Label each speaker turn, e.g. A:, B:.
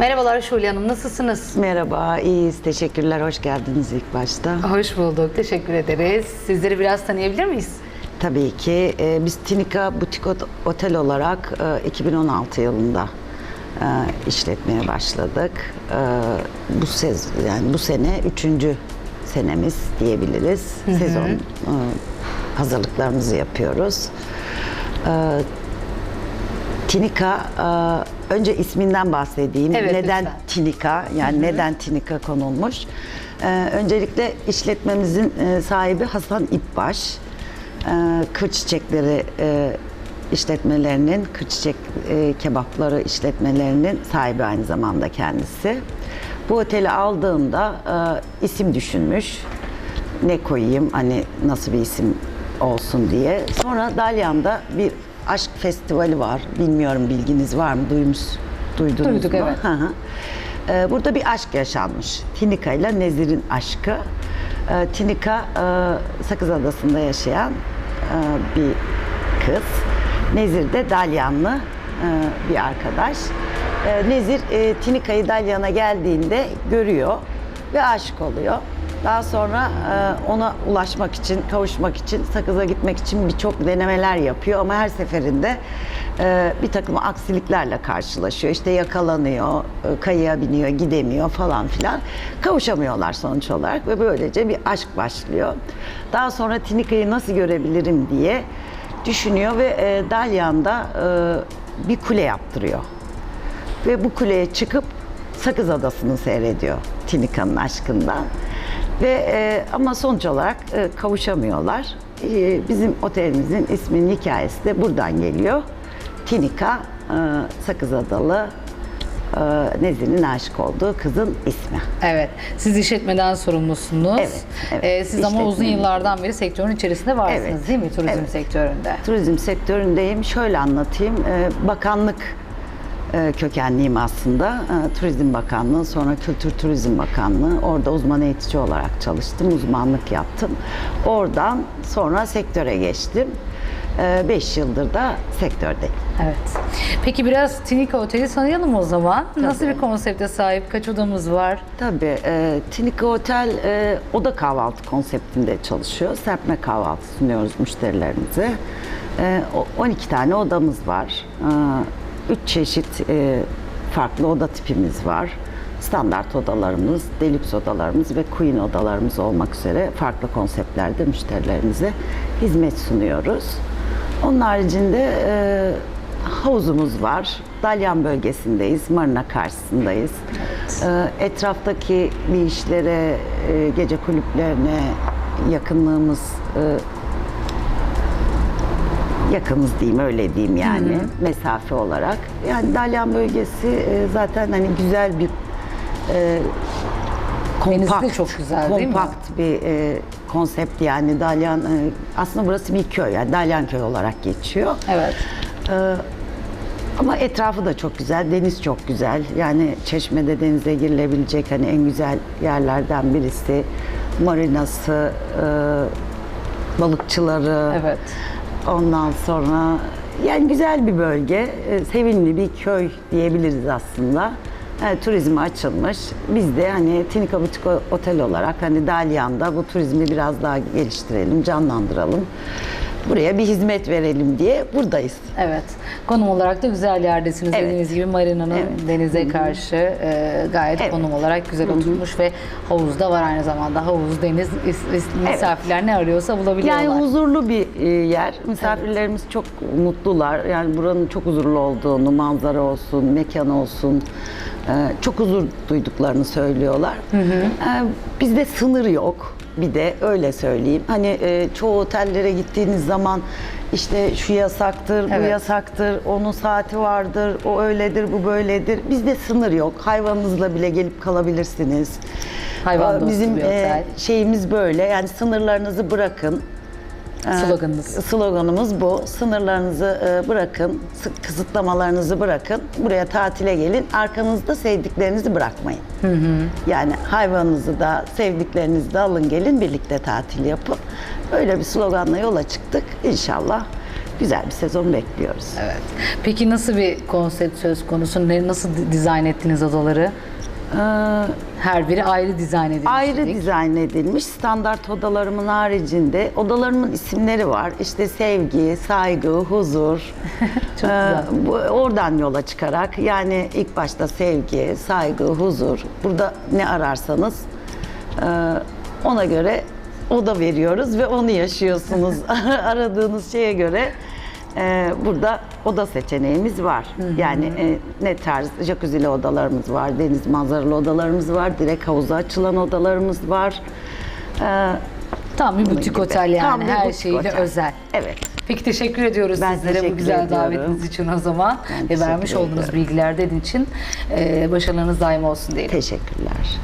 A: Merhabalar Şule Hanım, nasılsınız?
B: Merhaba, iyiyiz. Teşekkürler. Hoş geldiniz ilk başta.
A: Hoş bulduk, teşekkür ederiz. Sizleri biraz tanıyabilir miyiz?
B: Tabii ki e, biz Tinika Butik Ot- Otel olarak e, 2016 yılında e, işletmeye başladık. E, bu sez yani bu sene üçüncü senemiz diyebiliriz. Sezon e, hazırlıklarımızı yapıyoruz. E, Tinika, e, önce isminden bahsedeyim.
A: Evet,
B: neden
A: lütfen.
B: Tinika? Yani neden Tinika konulmuş? E, öncelikle işletmemizin e, sahibi Hasan İpbaş. E, kır çiçekleri e, işletmelerinin, kır çiçek e, kebapları işletmelerinin sahibi aynı zamanda kendisi. Bu oteli aldığında e, isim düşünmüş. Ne koyayım, hani nasıl bir isim olsun diye. Sonra Dalyan'da bir aşk festivali var. Bilmiyorum bilginiz var mı? Duymuş, duydunuz
A: Duyduk,
B: mu?
A: evet.
B: Hı hı. Ee, Burada bir aşk yaşanmış. Tinika ile Nezir'in aşkı. Ee, Tinika e, Sakız Adası'nda yaşayan e, bir kız. Nezir de Dalyanlı e, bir arkadaş. E, Nezir e, Tinika'yı Dalyan'a geldiğinde görüyor ve aşık oluyor. Daha sonra e, ona ulaşmak için, kavuşmak için, Sakız'a gitmek için birçok denemeler yapıyor ama her seferinde e, bir takım aksiliklerle karşılaşıyor. İşte yakalanıyor, e, kayığa biniyor, gidemiyor falan filan. Kavuşamıyorlar sonuç olarak ve böylece bir aşk başlıyor. Daha sonra Tinika'yı nasıl görebilirim diye düşünüyor ve e, Dalyan'da e, bir kule yaptırıyor. Ve bu kuleye çıkıp Sakız Adası'nı seyrediyor Tinika'nın aşkından. Ve e, ama sonuç olarak e, kavuşamıyorlar. E, bizim otelimizin isminin hikayesi de buradan geliyor. Tinika, e, Sakız Adalı, e, Nezir'in aşık olduğu kızın ismi.
A: Evet, siz işletmeden sorumlusunuz.
B: Evet, evet.
A: Ee, siz ama uzun yıllardan beri sektörün içerisinde varsınız
B: Evet,
A: değil mi turizm
B: evet.
A: sektöründe?
B: Turizm sektöründeyim. Şöyle anlatayım. Ee, Bakanlık kökenliyim aslında. Ee, Turizm Bakanlığı, sonra Kültür Turizm Bakanlığı. Orada uzman eğitici olarak çalıştım, uzmanlık yaptım. Oradan sonra sektöre geçtim. 5 yıldır da sektördeyim.
A: Evet. Peki biraz Tinika Oteli tanıyalım o zaman. Nasıl
B: Tabii.
A: bir konsepte sahip? Kaç odamız var?
B: Tabii. E, Tinika Otel e, oda kahvaltı konseptinde çalışıyor. Serpme kahvaltı sunuyoruz müşterilerimize. E, o- 12 tane odamız var. 3 çeşit e, farklı oda tipimiz var. Standart odalarımız, deluxe odalarımız ve queen odalarımız olmak üzere farklı konseptlerde müşterilerimize hizmet sunuyoruz. Onun haricinde e, havuzumuz var. Dalyan bölgesindeyiz, Marina karşısındayız. E, etraftaki bir işlere, e, gece kulüplerine yakınlığımız e, yakınız diyeyim öyle diyeyim yani mesafe olarak. Yani Dalyan bölgesi e, zaten hani güzel bir e,
A: de
B: kompakt,
A: çok güzel, değil mi?
B: kompakt bir e, konsept yani Dalyan e, aslında burası bir köy yani Dalyan köy olarak geçiyor.
A: Evet.
B: Ee, ama etrafı da çok güzel, deniz çok güzel. Yani Çeşme'de denize girilebilecek hani en güzel yerlerden birisi. Marinası, e, balıkçıları.
A: Evet.
B: Ondan sonra yani güzel bir bölge, e, sevimli bir köy diyebiliriz aslında. Yani turizme açılmış. Biz de hani Tinika Butik Otel olarak hani Dalyan'da bu turizmi biraz daha geliştirelim, canlandıralım. Buraya bir hizmet verelim diye buradayız.
A: Evet. Konum olarak da güzel yerdesiniz.
B: Evet.
A: Dediğiniz gibi marinanın
B: Evet.
A: denize karşı e, gayet
B: Evet.
A: konum olarak güzel oturmuş ve havuz da var aynı zamanda. Havuz, deniz, is- is- misafirler ne arıyorsa bulabiliyorlar.
B: Yani huzurlu bir e, yer. Misafirlerimiz çok mutlular. Yani buranın çok huzurlu olduğunu, manzara olsun, mekan olsun, e, çok huzur duyduklarını söylüyorlar. E, Bizde sınır yok. Bir de öyle söyleyeyim. Hani e, çoğu otellere gittiğiniz zaman işte şu yasaktır, bu
A: Evet.
B: yasaktır, onun saati vardır, o öyledir, bu böyledir. Bizde sınır yok. Hayvanınızla bile gelip kalabilirsiniz.
A: Hayvan dostu
B: Bizim
A: bir otel.
B: e, şeyimiz böyle. Yani sınırlarınızı bırakın. Ee,
A: Sloganınız.
B: Sloganımız bu. Sınırlarınızı e, bırakın, sı- kısıtlamalarınızı bırakın. Buraya tatile gelin. Arkanızda sevdiklerinizi bırakmayın. Yani hayvanınızı da, sevdiklerinizi de alın gelin birlikte tatil yapın. Böyle bir sloganla yola çıktık. İnşallah güzel bir sezon bekliyoruz.
A: Evet. Peki nasıl bir konsept söz konusu? Nasıl di- dizayn ettiniz odaları?
B: Ee,
A: Her biri ayrı dizayn edilmiş.
B: ayrı
A: dedik.
B: dizayn edilmiş standart odalarımın haricinde odalarımın isimleri var. İşte sevgi, saygı, huzur.
A: Çok güzel.
B: bu, oradan yola çıkarak yani ilk başta sevgi, saygı, huzur. Burada ne ararsanız e, ona göre oda veriyoruz ve onu yaşıyorsunuz. Aradığınız şeye göre e, burada oda seçeneğimiz var. Yani e, ne tarz jacuzzi'li odalarımız var, deniz manzaralı odalarımız var, direkt havuza açılan odalarımız var. E,
A: Tam bir butik
B: gibi.
A: otel yani
B: Tam
A: her şeyiyle
B: otel.
A: özel.
B: Evet.
A: Peki teşekkür ediyoruz
B: Ben
A: sizlere bu
B: teşekkür
A: güzel
B: ediyorum.
A: davetiniz için o zaman
B: Ben
A: ve vermiş olduğunuz bilgilerden için e, başarılarınız daim olsun diyelim.
B: Teşekkürler.